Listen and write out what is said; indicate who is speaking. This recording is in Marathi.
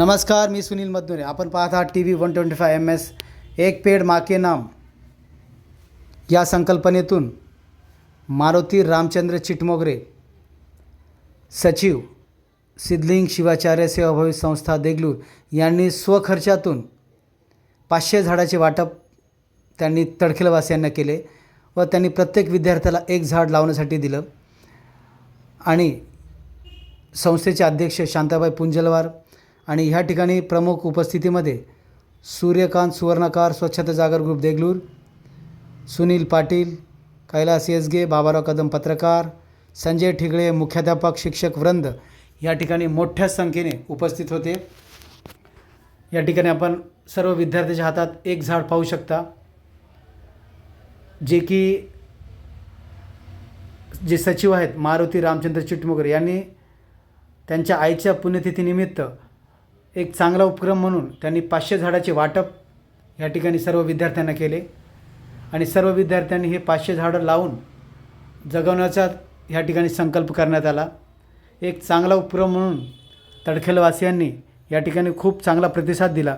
Speaker 1: नमस्कार मी सुनील मधुरे आपण पाहत आहात T V one twenty five M S. एक पेड माके नाम. या संकल्पनेतून मारुती रामचंद्र चिटमोगरे सचिव सिद्धलिंग शिवाचार्य सेवाभावी संस्था देगलूर यांनी स्वखर्चातून पाचशे झाडाचे वाटप त्यांनी तडखेलवासियांना केले व त्यांनी प्रत्येक विद्यार्थ्याला एक झाड लावण्यासाठी दिलं. आणि संस्थेचे अध्यक्ष शांताबाई पुंजलवार आणि ह्या ठिकाणी प्रमुख उपस्थितीमध्ये सूर्यकांत सुवर्णकार स्वच्छता जागर ग्रुप देगलूर सुनील पाटील कैलास येसगे बाबाराव कदम पत्रकार संजय ठिगळे मुख्याध्यापक शिक्षक वृंद या ठिकाणी मोठ्या संख्येने उपस्थित होते. या ठिकाणी आपण सर्व विद्यार्थ्याच्या हातात एक झाड पाहू शकता जे की जे सचिव आहेत मारुती रामचंद्र चिटमोगर यांनी त्यांच्या आईच्या पुण्यतिथीनिमित्त एक चांगला उपक्रम म्हणून त्यांनी पाचशे झाडाचे वाटप या ठिकाणी सर्व विद्यार्थ्यांना केले. आणि सर्व विद्यार्थ्यांनी हे पाचशे झाडं लावून जगवण्याचा ह्या ठिकाणी संकल्प करण्यात आला. एक चांगला उपक्रम म्हणून तडखेलवासियांनी या ठिकाणी खूप चांगला प्रतिसाद दिला.